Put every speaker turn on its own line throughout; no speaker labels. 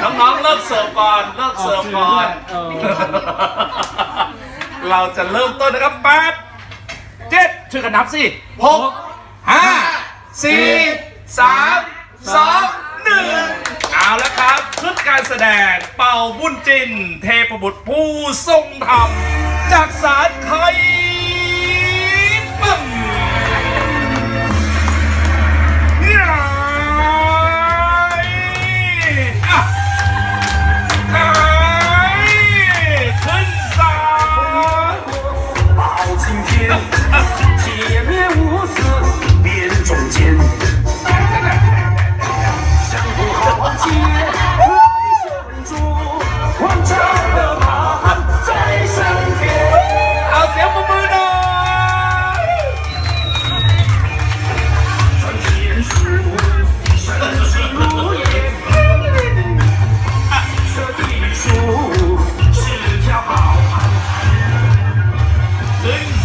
น้องๆเลิกเสิร์ฟก่อนเลิกเสิร์ฟก่อน
เออ
เราจะเริ่มต้นนะครับแปดเจ็ดช่วยกันนับสิหกห้าสี่สามสองหนึ่งเอาละครับชุดการแสดงเป่าบุญจิน เทพบุตรผู้ทรงธรรมจากสารไทย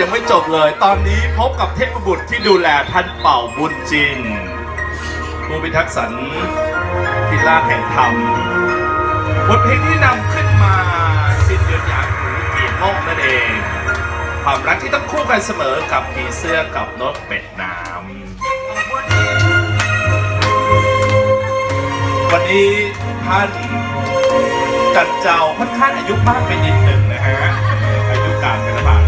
ยังไม่จบเลย ตอนนี้พบกับเทพบุตรที่ดูแลท่านเป่าบุญจินผู้พิทักษ์สันทิลาแห่งธรรมบทเพลงที่นำขึ้นมาสิ้นเดือนหยางหูเกียรติโมกนั่นเอง ความรักที่ต้องคู่กันเสมอกับผีเสื้อกับนกเป็ดน้ำวันนี้ท่านจัดเจ้าค่อนข้างอายุมากไปนิดหนึ่งนะฮะอายุการเป็นระบาด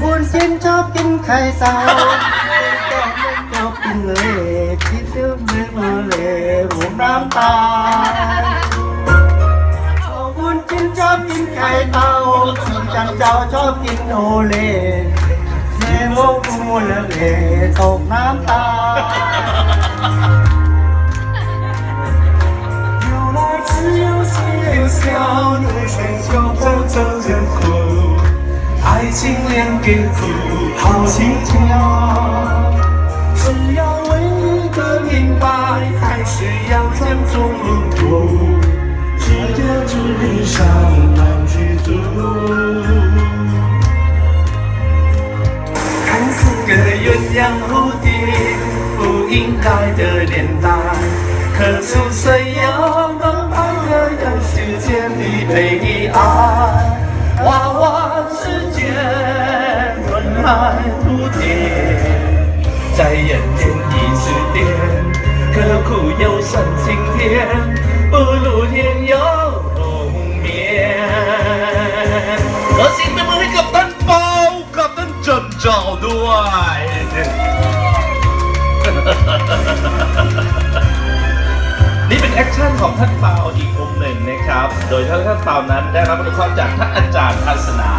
ก็บุญจินชอบกินไข่เต่าแก้มไม่ชอบกินเลยคิดถึงเมื่อมาเลยผมน้ำตาก็บุญจินชอบกินไข่เต่าส่วนจันเจ้าชอบกินโอเล่แม่โมกูละเลตกน้ำตา
由来只有笑笑，对水秋风曾人苦， 清凉给自好心情是要为一个明白还是要装作糊涂知多知少难知足看似个鸳鸯蝴蝶不应该的年代可是谁又能摆人世间的悲爱蝴蝶，在人间已是癫，可苦又胜晴天，不如天有冬眠。
ขอเสียงปรบมือให้กับท่านเปากับท่านเจินเจ้าด้วย นี่เป็นแอคชั่นของท่านเปาอีกมุมหนึ่งนะครับ โดยท่านท่านเปานั้นได้รับอนุเคราะห์จากท่านอาจารย์ทัศนา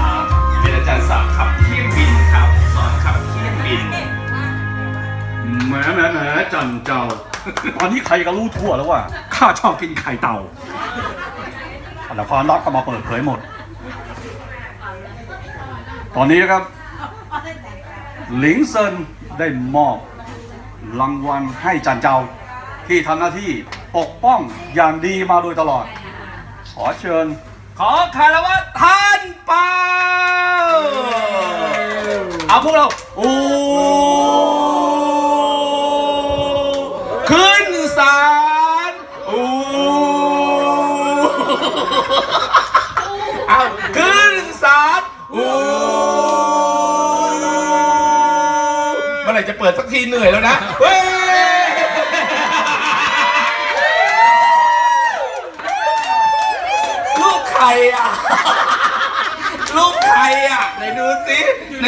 เป็นอาจารย์สาวขับ า นเจ้า
ตอนนี้ใครก็รู้ทั่วแล้วว่าข้าชอบกินไข่เต่าแต่ความลับก็มาเปิดเผยหมด ตอนนี้นะครับ หลิงเซินได้มอบรางวัลให้จันเจ้า ที่ทำหน้าที่ปกป้องอย่างดีมาโดยตลอด ขอเชิญ
ขอคารวะท่านเปาเอาพวกเรา โอ้ ร่จะเปิดสักทีเหนื่อยแล้วนะเฮ้ยลูกใครอะ ลูกใครอะ ไหนดูสิใน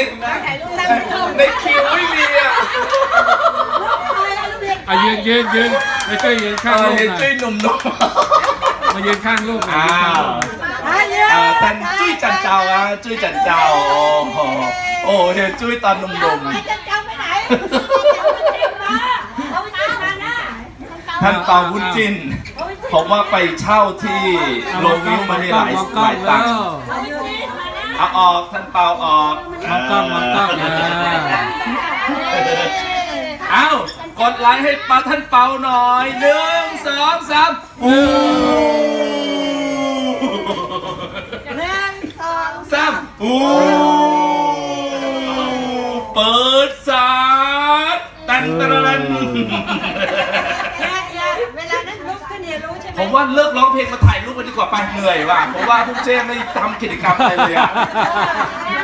ในคิวไม่มีอะ
ถ่ายรูปได้อะยืนยืนยืนไปช่วยยืน
เอ
ข้าง
อ
ลูก
เห็น
หน่
จุ้
อยย
หนุ่ม
มายืนข้างลูกห
ๆ
น่อย
อ้า
ยืนข้างลูก
วเออท่านจุ้ยจันเจ้าอะจุ้ยจันเจ้า โอ้โหโอ้เดี๋ยวจุ้ยตอนหนุ่มๆ
จะจำไปไหนเอาไปจิ้มมานะ
ท่านเปาวุ้นจินผมว่าไปเช่าที่โรงวิวมานี่หลาย
มองก
ห
ล้อ
ลางย
แล้
ตัง
ว
ค์
เอาไปจิ้มมานะ
เอาออกท่านเปาออก
มองกล้องมองกล้องอ่า
เอ้ากดไลค์ให้ปาท่านเปาหน่อยหนึ่งสองสามโอ้
หนึ่งสอง
สามโอ้
อย่าอย่าเวลานั้นลุกขึ้นเนี่ยรู้ใช่ไหม
ผมว่าเลิกร้องเพลงมาถ่ายรูปกันดีกว่าไปเหนื่อยว่ะเพราะว่าพวกเจ้ไม่ทำกิจกรรมอะไรเลยอะ
อย่า